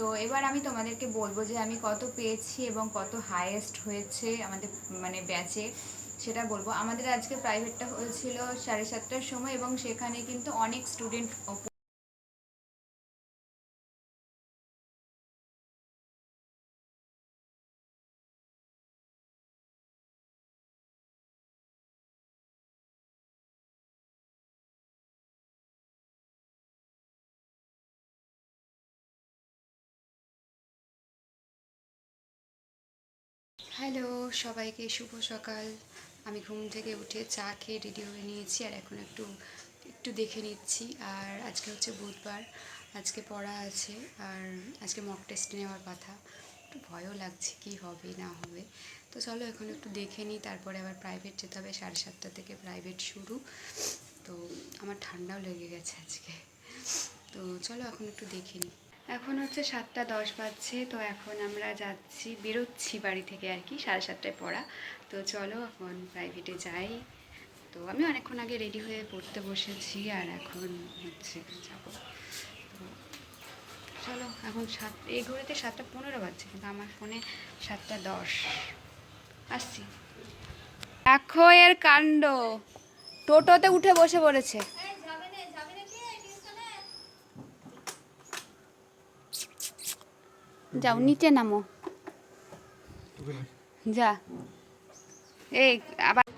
তো এবার আমি তোমাদেরকে বলব যে আমি কত পেয়েছি এবং কত হায়েস্ট হয়েছে আমাদের মানে ব্যাচে সেটা বলব। আমাদের আজকে প্রাইভেটটা হয়েছিল সাড়ে সাতটার সময় এবং সেখানে কিন্তু অনেক স্টুডেন্ট হ্যালো, সবাইকে শুভ সকাল। আমি ঘুম থেকে উঠে চা খেয়ে রেডি হয়ে নিয়েছি আর এখন একটু একটু দেখে নিচ্ছি। আর আজকে হচ্ছে বুধবার, আজকে পড়া আছে আর আজকে মক টেস্ট নেওয়ার কথা। একটু ভয়ও লাগছে কি হবে, না হবে। তো চলো এখন একটু দেখে নিই, তারপরে আবার প্রাইভেট যেতে হবে। সাড়ে সাতটা থেকে প্রাইভেট শুরু। তো আমার ঠান্ডাও লেগে গেছে আজকে। তো চলো এখন একটু দেখে নিই। এখন হচ্ছে সাতটা দশ বাজছে, তো এখন আমরা যাচ্ছি, বেরোচ্ছি বাড়ি থেকে আর কি, সাড়ে সাতটায় পড়া। তো চলো এখন প্রাইভেটে যাই। তো আমি অনেকক্ষণ আগে রেডি হয়ে পড়তে বসেছি আর এখন হচ্ছে যাব। তো চলো, এখন সাত, এই ঘড়িতে সাতটা পনেরো বাজছে, কিন্তু আমার ফোনে সাতটা দশ। আসছি। দেখো এর কাণ্ড। টোটোতে উঠে বসে পড়েছে। যাও নিচে নামো। যা। এই আবার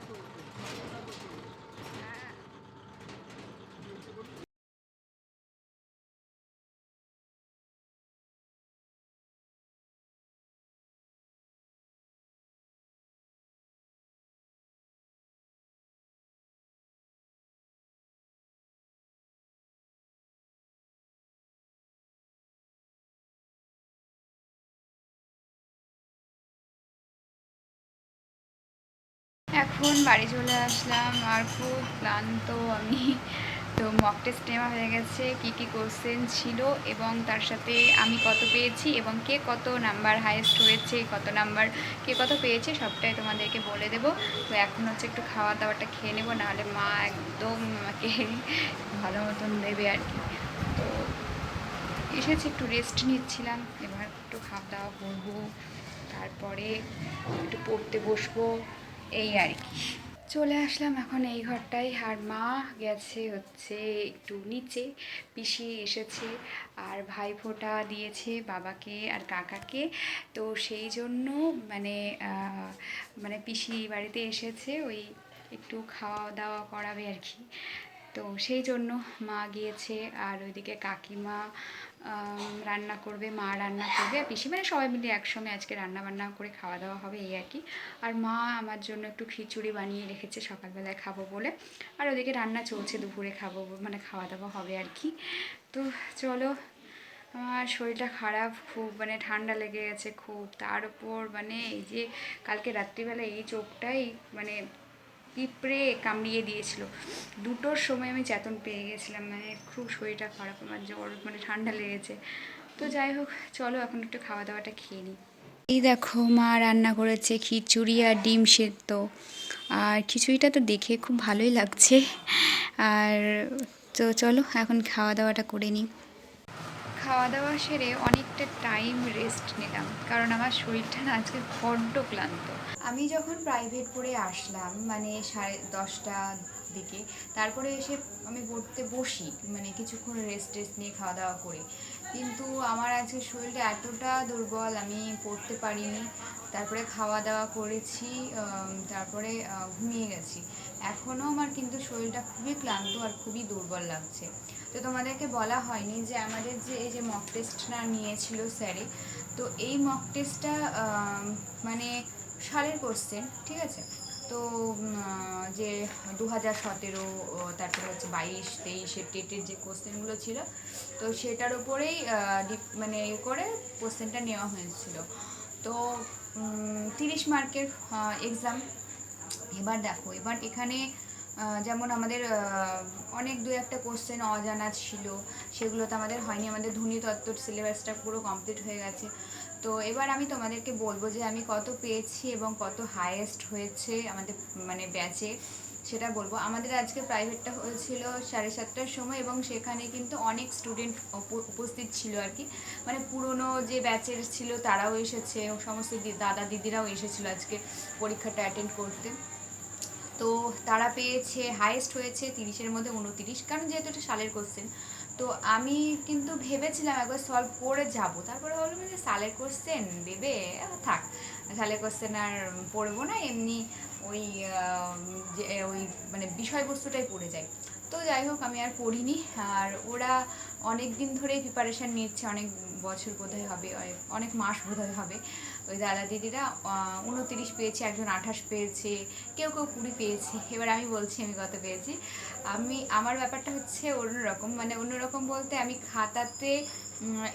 এখন বাড়ি চলে আসলাম। আর খুব ক্লান্ত আমি। তো মক টেস্ট নেওয়া হয়ে গেছে, কি কি কোশ্চেন ছিল এবং তার সাথে আমি কত পেয়েছি এবং কে কত নাম্বার হাইয়েস্ট হয়েছে, কত নাম্বার কে কত পেয়েছে, সবটাই তোমাদেরকে বলে দেবো। তো এখন হচ্ছে একটু খাওয়া দাওয়াটা খেয়ে নেব, নাহলে মা একদম আমাকে ভালো মতন দেবে আর কি। তো এসেছি, একটু রেস্ট নিচ্ছিলাম। এবার একটু খাওয়া দাওয়া করব, তারপরে একটু পড়তে বসবো। এই আর কি। চলে আসলাম এখন এই ঘরটায়। আর মা গেছে হচ্ছে একটু নিচে। পিসি এসেছে আর ভাই ভাইফোঁটা দিয়েছে বাবাকে আর কাকাকে। তো সেই জন্য মানে মানে পিসি বাড়িতে এসেছে। ওই একটু খাওয়া দাওয়া করাবে আর কি। তো সেই জন্য মা গিয়েছে আর ওইদিকে কাকিমা রান্না করবে, মা রান্না করবে। আর পিসি মানে সবাই মিলে একসঙ্গে আজকে রান্না বান্না করে খাওয়া দাওয়া হবে, এই আর কি। আর মা আমার জন্য একটু খিচুড়ি বানিয়ে রেখেছে, সকালবেলায় খাব বলে। আর ওদিকে রান্না চলছে, দুপুরে খাব মানে খাওয়া দাওয়া হবে আর কি। তো চলো, আমার শরীরটা খারাপ, খুব মানে ঠান্ডা লেগে গেছে খুব। তার উপর মানে এই যে কালকে রাত্রিবেলা এই চোখটাই মানে পিঁপড়ে কামড়িয়ে দিয়েছিল। দুটোর সময় আমি চেতন পেয়ে গেছিলাম মানে খুব শরীরটা খারাপ, আমার জ্বর মানে ঠান্ডা লেগেছে। তো যাই হোক, চলো এখন একটু খাওয়া দাওয়াটা খেয়ে নিই। এই দেখো, মা রান্না করেছে খিচুড়ি আর ডিম সেদ্ধ। আর খিচুড়িটা তো দেখে খুব ভালোই লাগছে। আর তো চলো, এখন খাওয়া দাওয়াটা করে নিই। খাওয়া দাওয়া সেরে অনেকটা টাইম রেস্ট নিলাম। কারণ আমার শরীরটা না আজকে বড্ড ক্লান্ত। আমি যখন প্রাইভেট পড়ে আসলাম মানে সাড়ে দশটা দিকে, তারপরে এসে আমি পড়তে বসি মানে কিছুক্ষণ রেস্ট টেস্ট নিয়ে খাওয়া দাওয়া করে। কিন্তু আমার আজকে শরীরটা এতটা দুর্বল, আমি পড়তে পারিনি। তারপরে খাওয়া দাওয়া করেছি তারপরে ঘুমিয়ে গেছি। এখনও আমার কিন্তু শরীরটা খুবই ক্লান্ত আর খুবই দুর্বল লাগছে। তো তোমাদেরকে বলা হয়নি যে আমাদের যে, এই যে মক টেস্টটা নিয়েছিল স্যারে তো এই মক টেস্টটা মানে সালের কোশ্চেন ঠিক আছে? তো যে দু হাজার সতেরো তারপরে হচ্ছে বাইশ তেইশের টেটের যে কোশ্চেনগুলো ছিল, তো সেটার উপরেই ডিপ- মানে করে কোশ্চেনটা নেওয়া হয়েছিল। তো তিরিশ মার্কের এক্সাম এবার দেখো, এবার এখানে যেমন আমাদের অনেক দু একটা কোশ্চেন অজানা ছিল, সেগুলো তো আমাদের হয়নি, আমাদের ধ্বনি তত্ত্বর সিলেবাসটা পুরো কমপ্লিট হয়ে গেছে। তো এবার আমি তোমাদেরকে বলব যে আমি কত পেয়েছি এবং কত হায়েস্ট হয়েছে আমাদের মানে ব্যাচে সেটা বলব। আমাদের আজকে প্রাইভেটটা হয়েছিল সাড়ে সাতটার সময় এবং সেখানে কিন্তু অনেক স্টুডেন্ট উপস্থিত ছিল আর কি। মানে পুরনো যে ব্যাচের ছিল তারাও এসেছে সমস্ত দাদা দিদিরাও এসেছিল আজকে পরীক্ষাটা অ্যাটেন্ড করতে। তো তারা পেয়েছে হাইয়েস্ট হয়েছে তিরিশের মধ্যে উনতিরিশ, কারণ যেহেতু এটা সালের কোশ্চেন তো আমি কিন্তু ভেবেছিলাম একবার সলভ করে যাব। তারপরে ভাবলাম যে সালের কোশ্চেন দেবে থাক। সালের কোশ্চেন আর পড়ব না, এমনি ওই যে, ওই মানে বিষয়বস্তুটাই পড়ে যায় তো যাই হোক, আমি আর পড়িনি। আর ওরা অনেক দিন ধরেই প্রিপারেশান নিচ্ছে, অনেক বছর বোধহয় হবে, অনেক- মাস বোধহয় হবে। ওই দাদা দিদিরা উনতিরিশ পেয়েছে, একজন আঠাশ পেয়েছে, কেউ কেউ কুড়ি পেয়েছে। এবার আমি বলছি, আমি কত পেয়েছি? আমি, আমার ব্যাপারটা হচ্ছে অন্যরকম। মানে অন্যরকম বলতে আমি খাতাতে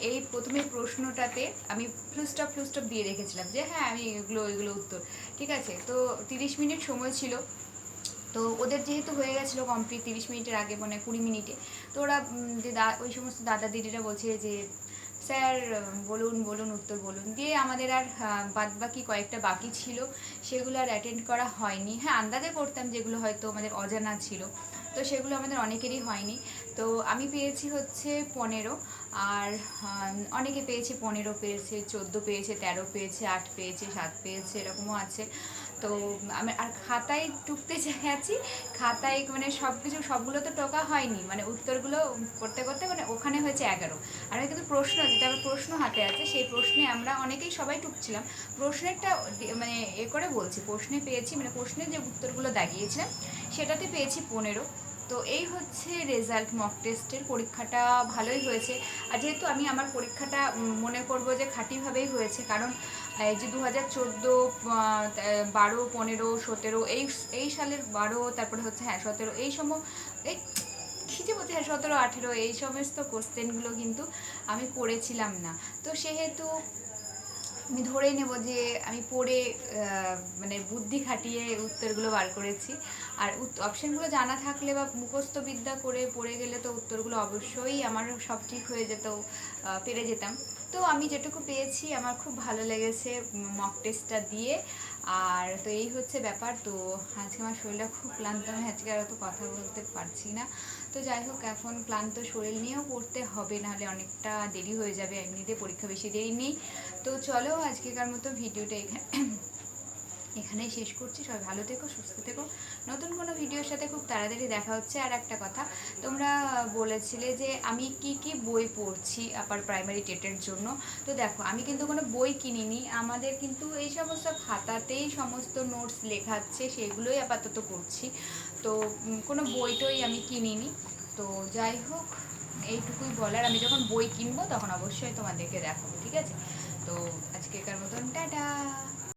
এই প্রথমে প্রশ্নটাতে আমি ফ্লুস্টপ ফ্লুস্টপ দিয়ে রেখেছিলাম যে হ্যাঁ আমি এগুলো এগুলো উত্তর। ঠিক আছে? তো তিরিশ মিনিট সময় ছিল। তো ওদের যেহেতু হয়ে গেছিল কমপ্লিট তিরিশ মিনিটের আগে মানে কুড়ি মিনিটে। তো ওরা যে ওই সমস্ত দাদা দিদিরা বলছে যে স্যার, বলুন বলুন, উত্তর বলুন। দিয়ে আমাদের আর বাদ বাকি কয়েকটা বাকি ছিল, সেগুলো আর অ্যাটেন্ড করা হয়নি। হ্যাঁ আন্দাজে করতাম যেগুলো হয়তো আমাদের অজানা ছিল। তো সেগুলো আমাদের অনেকেরই হয়নি। তো আমি পেয়েছি হচ্ছে পনেরো। আর অনেকে পেয়েছে পনেরো, পেয়েছে চোদ্দ, পেয়েছে তেরো, পেয়েছে আট, পেয়েছে সাত, পেয়েছে এরকমও আছে। তো আমি, আর খাতায় টুকতে আছি, খাতায় মানে সব কিছু সবগুলো তো টোকা হয়নি। মানে উত্তরগুলো করতে করতে মানে ওখানে হয়েছে এগারো। আর কিন্তু প্রশ্ন যেটা আমার প্রশ্ন হাতে আছে, সেই প্রশ্নে আমরা অনেকেই সবাই টুকছিলাম। প্রশ্নেরটা মানে এ করে বলছি, প্রশ্নে পেয়েছি মানে প্রশ্নের যে উত্তরগুলো দাগিয়েছিলাম, সেটাতে পেয়েছি পনেরো। তো এই হচ্ছে রেজাল্ট মক টেস্টের পরীক্ষাটা, ভালোই হয়েছে। আর যেহেতু আমি আমার পরীক্ষাটা মনে করব যে খাঁটিভাবেই হয়েছে, কারণ এই যে দু হাজার চোদ্দ বারো, পনেরো, সতেরো, এই এই সালের বারো, তারপরে হচ্ছে হ্যাঁ সতেরো, এই সম, এই, কী যে হ্যাঁ সতেরো, আঠেরো, এই সমস্ত কোশ্চেনগুলো কিন্তু আমি পড়েছিলাম না। তো সেহেতু আমি ধরেই নেব যে আমি পড়ে মানে বুদ্ধি খাটিয়ে উত্তরগুলো বার করেছি। আর অপশানগুলো জানা থাকলে বা মুখস্থ বিদ্যা করে পড়ে গেলে তো উত্তরগুলো অবশ্যই আমার সব ঠিক হয়ে যেত পেরে যেতাম। তো আমি যেটুকু পেয়েছি, আমার খুব ভালো লেগেছে মক টেস্টটা দিয়ে। আর তো এই হচ্ছে ব্যাপার, তো আজকে আমার শরীরটা খুব ক্লান্ত, আমি আজকে আর অত কথা বলতে পারছি না। তো যাই হোক, এখন ক্লান্ত শরীর নিয়েও পড়তে হবে, নাহলে অনেকটা দেরি হয়ে যাবে, এমনিতে পরীক্ষা বেশি দেরি নেই। তো চলো আজকেকার মতো ভিডিওটা এখানে এখানেই শেষ করছি। সবাই ভালো থেকো, সুস্থ থেকো। নতুন কোনো ভিডিওর সাথে খুব তাড়াতাড়ি দেখা হচ্ছে। আর একটা কথা, তোমরা বলেছিলে যে আমি কি কি বই পড়ছি আপার প্রাইমারি টেটের জন্য। তো দেখো, আমি কিন্তু কোনো বই কিনিনি। আমাদের কিন্তু এই সমস্ত খাতাতেই সমস্ত নোটস লেখাচ্ছে, সেগুলোই আপাতত করছি তো কোনো বই টই আমি কিনিনি। তো যাই হোক, এইটুকুই বলার। আমি যখন বই কিনবো, তখন অবশ্যই তোমাদেরকে দেখাবো, ঠিক আছে? তো আজকেকার মতন, টাটা!